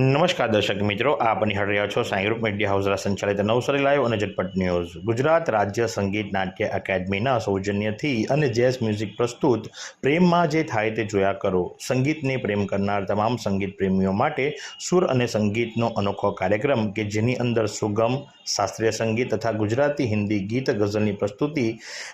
નમસ્કાર દર્શક મિત્રો, આપ નિહાળ રહ્યા છો સાઈ મીડિયા હાઉસ સંચાલિત નવસારી લાઈવ અને ઝટપટ ન્યૂઝ. ગુજરાત રાજ્ય સંગીત નાટ્ય એકેડમીના સૌજન્યથી અને જેઝ મ્યુઝિક પ્રસ્તુત પ્રેમમાં જે થાય તે જોયા કરો. સંગીતને પ્રેમ કરનાર તમામ સંગીત પ્રેમીઓ માટે સુર અને સંગીતનો અનોખો કાર્યક્રમ કે જેની અંદર સુગમ, શાસ્ત્રીય સંગીત તથા ગુજરાતી હિન્દી ગીત ગઝલની પ્રસ્તુતિ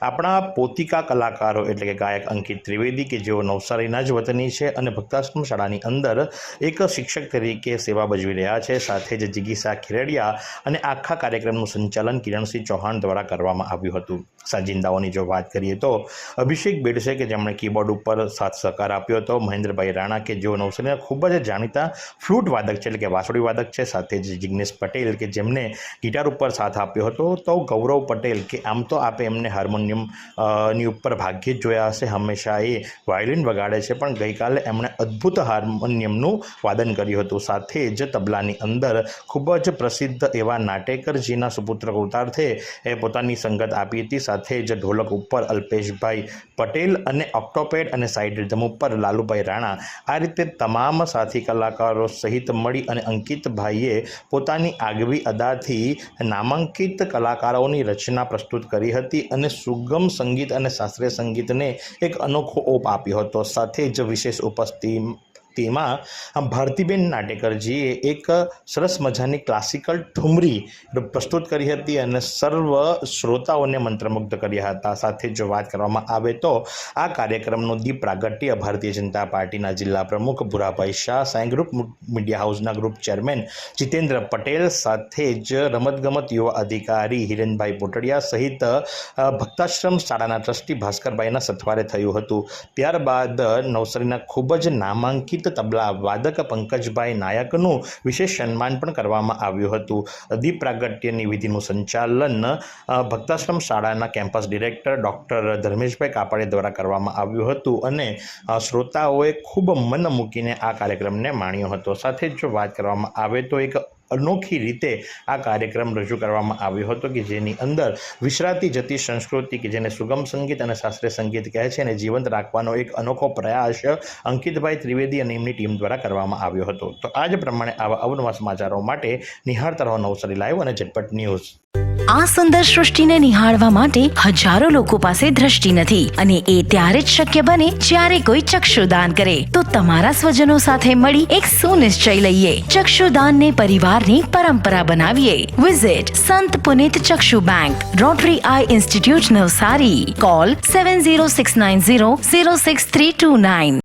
આપણા પોતિકા કલાકારો એટલે કે ગાયક અંકિત ત્રિવેદી કે જેઓ નવસારીના જ વતની છે અને ભક્તાશ્રમ શાળાની અંદર એક શિક્ષક તરીકે સેવા ભજવી રહ્યા છે. સાથે જ જિગીસા ખીરડિયા અને આખા કાર્યક્રમનું સંચાલન કિરણસિંહ ચૌહાણ દ્વારા કરવામાં આવ્યું હતું. સાજિંદાઓની જો વાત કરીએ તો અભિષેક બેડસે, કે જેમણે કીબોર્ડ ઉપર સાથ સહકાર આપ્યો હતો, મહેન્દ્રભાઈ રાણા, કે જેઓ નૌસેના ખૂબ જ જાણીતા ફ્લૂટ વાદક છે, એટલે કે વાસળી વાદક છે. સાથે જ જિગ્નેશ પટેલ, કે જેમને ગિટાર ઉપર સાથ આપ્યો હતો, તો ગૌરવ પટેલ, કે આમ તો આપે એમને હાર્મોનિયમની ઉપર ભાગ્યે જ જોયા હશે. હંમેશા એ વાયોલિન વગાડે છે, પણ ગઈકાલે એમણે અદ્ભુત હાર્મોનિયમનું વાદન કર્યું હતું. સાથે જ તબલાની અંદર ખૂબ જ પ્રસિદ્ધ એવા નાટેકરજીના સુપુત્ર કૃતાર્થે એ પોતાની સંગત આપી હતી. સાથે જ ઢોલક ઉપર અલ્પેશભાઈ પટેલ અને ઓક્ટોપેડ અને સાઇડ રિધમ ઉપર લાલુભાઈ રાણા આ રીતે તમામ સાથી કલાકારો સહિત મળી અને અંકિતભાઈએ પોતાની આગવી અદાથી નામાંકિત કલાકારોની રચના પ્રસ્તુત કરી હતી અને સુગમ સંગીત અને શાસ્ત્રીય સંગીતને એક અનોખો ઓપ આપ્યો હતો. સાથે જ વિશેષ ઉપસ્થિતિમાં ભારતીબેન નાટેકરજીએ એક સરસ મજાની ક્લાસિકલ ઠુમરી પ્રસ્તુત કરી હતી અને સર્વ શ્રોતાઓને મંત્રમુગ્ધ કર્યા હતા. સાથે જો વાત કરવામાં આવે તો આ કાર્યક્રમનું દીપ પ્રાગટ્ય ભારતીય જનતા પાર્ટીના જિલ્લા પ્રમુખ ભુરાભાઈ શાહ, સાંઈ ગ્રુપ મીડિયા હાઉસના ગ્રુપ ચેરમેન જીતેન્દ્ર પટેલ, સાથે જ રમતગમત યુવા અધિકારી હિરેનભાઈ પોટડિયા સહિત ભક્તાશ્રમ શાળાના ટ્રસ્ટી ભાસ્કરભાઈના સથવારે થયું હતું. ત્યારબાદ નવસારીના ખૂબ જ નામાંકિત તબલા વાદક પંકજભાઈ નાયકનું વિશેષ સન્માન પણ કરવામાં આવ્યું હતું. દીપ વિધિનું સંચાલન ભક્તાશ્રમ શાળાના campus director doctor Dharmeshbhai Kapde દ્વારા કરવામાં આવ્યું હતું અને શ્રોતાઓએ ખૂબ મન મૂકીને આ કાર્યક્રમને માણ્યો હતો. સાથે જો વાત કરવામાં આવે તો એક અનોખી રીતે આ કાર્યક્રમ રજૂ કરવામાં આવ્યો હતો કે જેની અંદર વિશ્રાતી જતી સંસ્કૃતિ કે જેને સુગમ સંગીત અને શાસ્ત્રીય સંગીત કહે છે, એને જીવંત રાખવાનો એક અનોખો પ્રયાસ અંકિતભાઈ ત્રિવેદી અને એમની ટીમ દ્વારા કરવામાં આવ્યો હતો. તો આ પ્રમાણે આવા અવનવા સમાચારો માટે નિહાળતા રહો નવસારી લાઈવ અને ઝટપટ ન્યૂઝ. આ સુંદર સૃષ્ટિને નિહાળવા માટે હજારો લોકો પાસે દ્રષ્ટિ નથી અને એ ત્યારે જ શક્ય બને જ્યારે કોઈ ચક્ષુદાન કરે. તો તમારા સ્વજનો સાથે મળી એક સુનિશ્ચય લઈએ. ચક્ષુદાનને પરિવારની પરંપરા બનાવીએ. Visit Sant Punit Chakshu bank rotary eye institute Navsari. Call seven zero six nine zero zero six three two nine